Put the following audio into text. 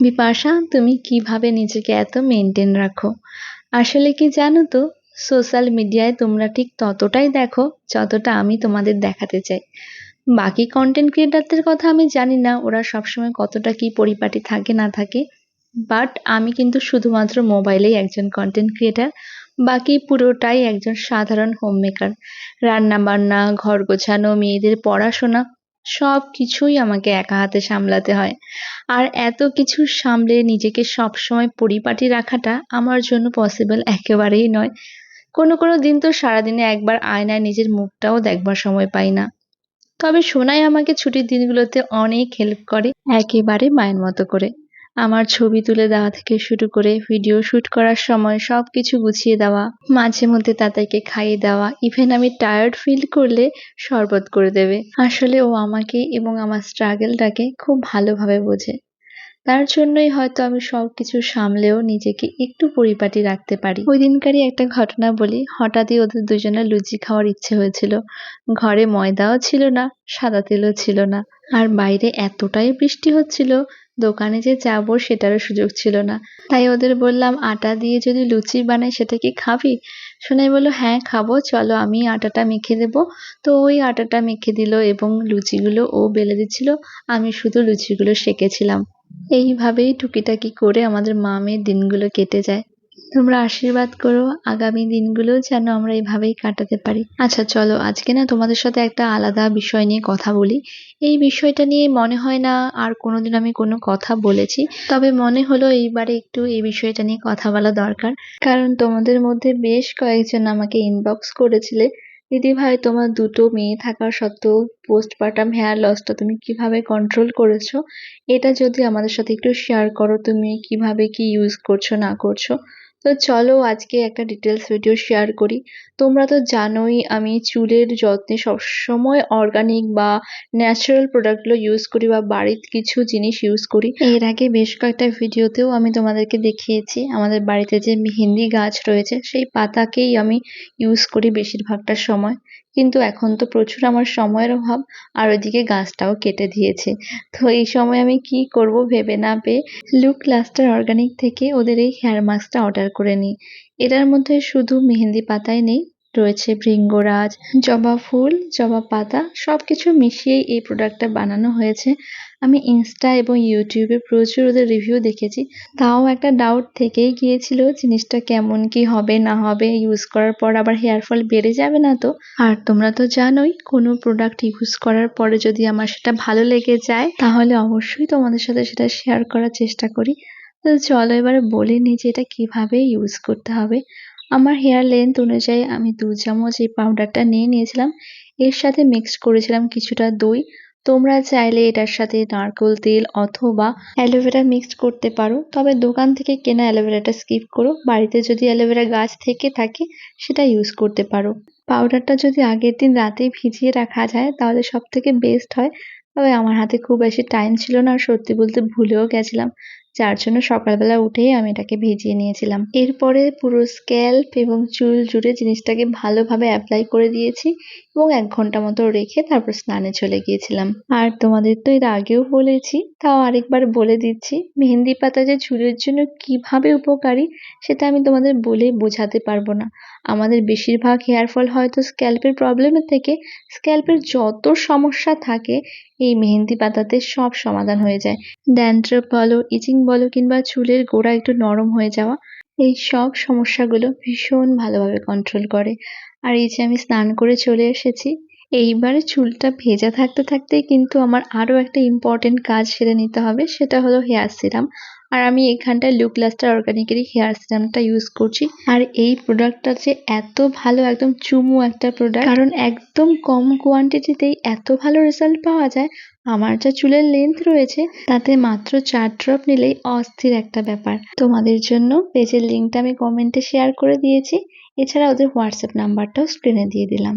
বিপাশা, তুমি কীভাবে নিজেকে এত মেনটেন রাখো? আসলে কি জানো তো সোশ্যাল মিডিয়ায় তোমরা ঠিক ততটাই দেখো, যতটা আমি তোমাদের দেখাতে চাই। বাকি কন্টেন্ট ক্রিয়েটারদের কথা আমি জানি না, ওরা সবসময় কতটা কি পরিপাটি থাকে, না থাকে। বাট আমি কিন্তু শুধুমাত্র মোবাইলেই একজন কন্টেন্ট ক্রিয়েটার বাকি পুরোটাই একজন সাধারণ হোম মেকার রান্না বান্না ঘর গোছানো, মেয়েদের পড়াশোনা সব কিছুই আমাকে একা হাতে সামলাতে হয়। আর এত কিছু সামলে নিজেকে সবসময় পরিপাটি রাখাটা আমার জন্য পসিবল একেবারেই নয়। কোনো কোনো দিন তো সারাদিনে একবার আয়নায় নিজের মুখটাও দেখবার সময় পাই না। তবে সোনাই আমাকে ছুটির দিনগুলোতে অনেক হেল্প করে, একেবারে মায়ের মতো করে। আমার ছবি তুলে দেওয়া থেকে শুরু করে ভিডিও শ্যুট করার সময় সব কিছু গুছিয়ে দেওয়া, মাঝে মধ্যে তাতাইকে খাইয়ে দেওয়া ইভেন আমি টায়ার্ড ফিল করলে শরবত করে দেবে। আসলে ও আমাকে এবং আমার স্ট্রাগলটাকে খুব ভালোভাবে বোঝে। তার জন্যই হয়তো আমি সব কিছু সামলেও নিজেকে একটু পরিপাটি রাখতে পারি। ওই দিনকারই একটা ঘটনা বলি। হঠাৎই ওদের দুজনের লুচি খাওয়ার ইচ্ছে হয়েছিল। ঘরে ময়দাও ছিল না, সাদা তেলও ছিল না। আর বাইরে এতটাই বৃষ্টি হচ্ছিল, দোকানে যে যাব সেটারও সুযোগ ছিল না। তাই ওদের বললাম, আটা দিয়ে যদি লুচি বানাই সেটা কি খাবি? সোনাই বলল হ্যাঁ খাব। চলো, আমি আটাটা মেখে দেব। তো ওই আটাটা মেখে দিল এবং লুচিগুলো ও বেলে দিচ্ছিল। আমি শুধু লুচিগুলো সেকেছিলাম। এইভাবেই টুকিটাকি করে আমাদের মা মেয়ের দিনগুলো কেটে যায়। তোমরা আশীর্বাদ করো, আগামী দিনগুলো যেন আমরা এভাবেই কাটাতে পারি। আচ্ছা চলো, আজকে না তোমাদের সাথে একটা আলাদা বিষয় নিয়ে কথা বলি। এই বিষয়টা নিয়ে মনে হয় না আর কোনোদিন আমি কোনো কথা বলেছি। তবে মনে হলো এইবারে একটু এই বিষয়টা নিয়ে কথা বলা দরকার। কারণ তোমাদের মধ্যে বেশ কয়েকজন আমাকে ইনবক্স করেছিলে। দিদি ভাই, তোমার দুটো মেয়ে থাকা সত্ত্বেও পোস্টপার্টাম হেয়ার লসটা তুমি কীভাবে কন্ট্রোল করেছ? এটা যদি আমাদের সাথে একটু শেয়ার করো, তুমি কীভাবে কি ইউজ করছ, না করছ? তো চলো আজকে একটা ডিটেলস ভিডিও শেয়ার করি। তোমরা তো জানোই আমি চুলের যত্নে সবসময় অর্গানিক বা ন্যাচারাল প্রোডাক্টগুলো ইউজ করি বা বাড়ির কিছু জিনিস ইউজ করি। এর আগে বেশ কয়েকটা ভিডিওতেও আমি তোমাদেরকে দেখিয়েছি। আমাদের বাড়িতে যে মেহেন্দি গাছ রয়েছে, সেই পাতাকেই আমি ইউজ করি বেশিরভাগটা সময়। কিন্তু এখন তো প্রচুর আমার সময়ের অভাব, আর ওইদিকে গাছটাও কেটে দিয়েছে। তো এই সময় আমি কি করব ভেবে না পেয়ে লুক লাস্টার অর্গানিক থেকে ওদের এই হেয়ার মাস্কটা অর্ডার করে নিই। এটার মধ্যে শুধু মেহেন্দি পাতাই নেই, রয়েছে ভৃঙ্গরাজ জবা ফুল, জবা পাতা সব কিছু মিশিয়েই এই প্রোডাক্টটা বানানো হয়েছে। আমি ইনস্টা এবং ইউটিউবে প্রচুর ওদের রিভিউ দেখেছি। তাও একটা ডাউট থেকেই গিয়েছিল জিনিসটা কেমন কি হবে, না হবে। ইউজ করার পর আবার হেয়ার ফল বেড়ে যাবে না তো? আর তোমরা তো জানোই, কোনো প্রোডাক্ট ইউজ করার পরে যদি আমার সেটা ভালো লেগে যায়, তাহলে অবশ্যই তোমাদের সাথে সেটা শেয়ার করার চেষ্টা করি। তো চলো এবারে বলে নিই যে এটা কীভাবে ইউজ করতে হবে। আমার হেয়ার লেন্থ অনুযায়ী আমি দু চামচ এই পাউডারটা নিয়ে নিয়েছিলাম। এর সাথে মিক্সড করেছিলাম কিছুটা দই। তোমরা চাইলে এটার সাথে নারকোল তেল অথবা অ্যালোভেরা মিক্সড করতে পারো। তবে দোকান থেকে কেনা অ্যালোভেরাটা স্কিপ করো। বাড়িতে যদি অ্যালোভেরা গাছ থেকে থাকে, সেটা ইউজ করতে পারো। পাউডারটা যদি আগের দিন রাতে ভিজিয়ে রাখা যায়, তাহলে সব থেকে বেস্ট হয়। তবে আমার হাতে খুব বেশি টাইম ছিল না, আর সত্যি বলতে ভুলেও গেছিলাম। যার জন্য সকালবেলা উঠেই আমি এটাকে ভিজিয়ে নিয়েছিলাম। এরপরে পুরো স্ক্যাল্প এবং চুল জুড়ে জিনিসটাকে ভালোভাবে অ্যাপ্লাই করে দিয়েছি এবং এক ঘণ্টা মতো রেখে তারপর স্নানে চলে গিয়েছিলাম। আর তোমাদের তো এর আগেও বলেছি, তাও আরেকবার বলে দিচ্ছি, মেহেন্দি পাতা যে চুলের জন্য কীভাবে উপকারী সেটা আমি তোমাদের বলে বোঝাতে পারব না। আমাদের বেশিরভাগ হেয়ার ফল হয়তো স্ক্যাল্পের প্রবলেমের থেকে স্ক্যাল্পের যত সমস্যা থাকে, এই মেহেন্দি পাতাতে সব সমাধান হয়ে যায়। ড্যান্ড্রফ বলো ইচিং বলো কিংবা চুলের গোড়া একটু নরম হয়ে যাওয়া, এই সব সমস্যাগুলো ভীষণ ভালোভাবে কন্ট্রোল করে। আর এই যে আমি স্নান করে চলে এসেছি, এইবারে চুলটা ভেজা থাকতে থাকতে কিন্তু আমার আরও একটা ইম্পর্টেন্ট কাজ সেরে নিতে হবে, সেটা হলো হেয়ার সিরাম আর আমি এখানটায় লুক লাস্টার অর্গানিকেরই হেয়ার সিরামটা ইউজ করছি। আর এই প্রোডাক্টটা যে এত ভালো, একদম চুমু একটা প্রোডাক্ট কারণ একদম কম কোয়ান্টিটিতেই এত ভালো রেজাল্ট পাওয়া যায় আমার যা চুলের লেন্থ রয়েছে, তাতে মাত্র চার ড্রপ নিলেই অস্থির একটা ব্যাপার। তোমাদের জন্য পেজের লিঙ্কটা আমি কমেন্টে শেয়ার করে দিয়েছি। এছাড়া ওদের হোয়াটসঅ্যাপ নাম্বারটাও স্ক্রিনে দিয়ে দিলাম।